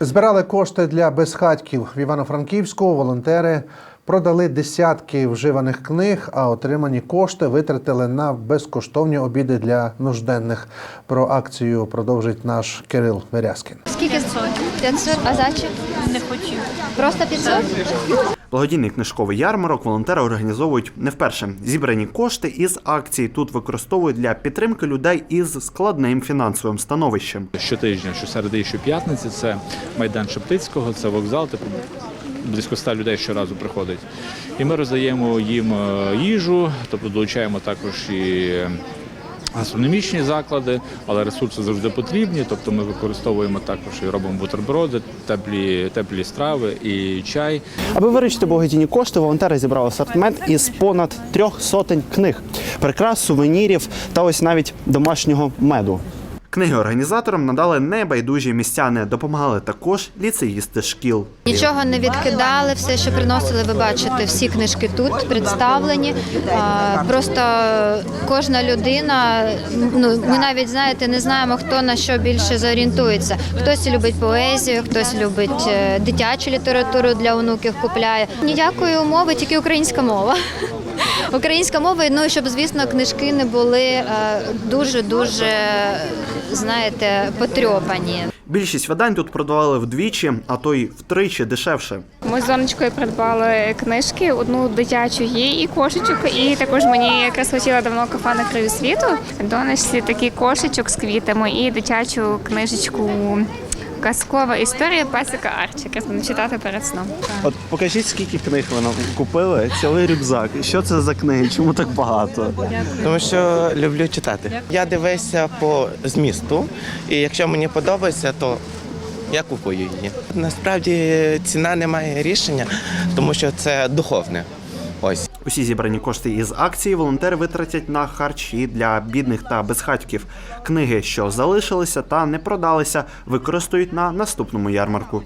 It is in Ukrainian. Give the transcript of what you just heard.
Збирали кошти для безхатьків в Івано-Франківську. Волонтери продали десятки вживаних книг, а отримані кошти витратили на безкоштовні обіди для нужденних. Про акцію продовжить наш Кирил Верязкін. Скільки 500? А зачем? Не хотів. Просто 500? Благодійний книжковий ярмарок волонтери організовують не вперше. Зібрані кошти із акцій тут використовують для підтримки людей із складним фінансовим становищем. Щотижня, щосереди і щоп'ятниці це майдан Шептицького, це вокзал, типу близько ста людей щоразу приходить. І ми роздаємо їм е, їжу, тобто долучаємо також і гастрономічні заклади, але ресурси завжди потрібні. Тобто ми використовуємо також і робимо бутерброди, теплі, теплі страви і чай. Аби виручити благодійні кошти, волонтери зібрали асортимент із понад трьох сотень книг, прикрас, сувенірів та ось навіть домашнього меду. Книги організаторам надали небайдужі містяни, допомагали також ліцеїсти шкіл. Нічого не відкидали, все, що приносили, ви бачите, всі книжки тут представлені. Просто кожна людина, ну ми навіть знаєте, не знаємо, хто на що більше зорієнтується. Хтось любить поезію, хтось любить е, дитячу літературу для онуків купляє. Ніякої умови, тільки українська мова. Українська мова, ну і щоб, звісно, книжки не були дуже дуже знаєте, потрьопані. Більшість видань тут продавали вдвічі, а то й втричі дешевше. Ми з донечкою придбали книжки, одну дитячу їй і кошечок. І також мені якраз хотіла давно кафе на краю світу. Донечці такий кошечок з квітами і дитячу книжечку. Казкова історія песика Арчі, якраз буду читати перед сном. От покажіть, скільки книг ви нам купили. Цілий рюкзак. Що це за книги? Чому так багато? Тому що люблю читати. Я дивився по змісту, і якщо мені подобається, то я купую її. Насправді ціна не має рішення, тому що це духовне. Ось. Усі зібрані кошти із акції волонтери витратять на харчі для бідних та безхатьків. Книги, що залишилися та не продалися, використають на наступному ярмарку.